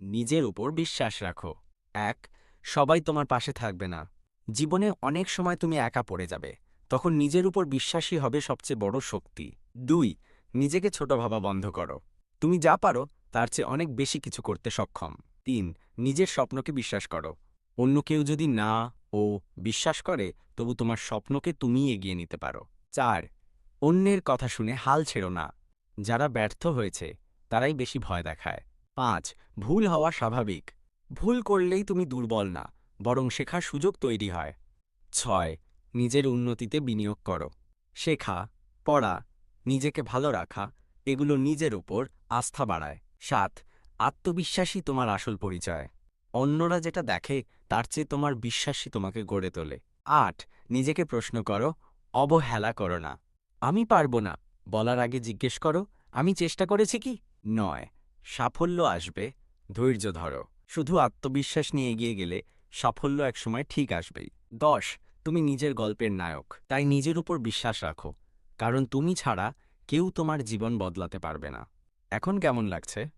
নিজের উপর বিশ্বাস রাখো। এক, সবাই তোমার পাশে থাকবে না। জীবনে অনেক সময় তুমি একা পড়ে যাবে। তখন নিজের উপর বিশ্বাসী হবে সবচেয়ে বড় শক্তি। দুই, নিজেকে ছোট ভাবা বন্ধ করো। তুমি যা পারো, তার চেয়ে অনেক বেশি কিছু করতে সক্ষম। তিন, নিজের স্বপ্নকে বিশ্বাস করো। অন্য কেউ যদি না ও বিশ্বাস করে, তবু তোমার স্বপ্নকে তুমি এগিয়ে নিতে পারো। চার, অন্যের কথা শুনে হাল ছেড়ো না। যারা ব্যর্থ হয়েছে, তারাই বেশি ভয় দেখায়। পাঁচ, ভুল হওয়া স্বাভাবিক। ভুল করলেই তুমি দুর্বল না, বরং শেখার সুযোগ তৈরি হয়। ছয়, নিজের উন্নতিতে বিনিয়োগ করো। শেখা, পড়া, নিজেকে ভালো রাখা, এগুলো নিজের ওপর আস্থা বাড়ায়। সাত আত্মবিশ্বাসী তোমার আসল পরিচয়। অন্যরা যেটা দেখে, তার চেয়ে তোমার বিশ্বাসী তোমাকে গড়ে তোলে। আট, নিজেকে প্রশ্ন করো, অবহেলা করো না। আমি পারব না, বলার আগে জিজ্ঞেস করো, আমি চেষ্টা করেছি কি? নয় সাফল্য আসবে, ধৈর্য ধরো। শুধু আত্মবিশ্বাস নিয়ে এগিয়ে গেলে সাফল্য একসময় ঠিক আসবেই। দশ, তুমি নিজের গল্পের নায়ক। তাই নিজের উপর বিশ্বাস রাখো। কারণ তুমি ছাড়া কেউ তোমার জীবন বদলাতে পারবে না। এখন কেমন লাগছে?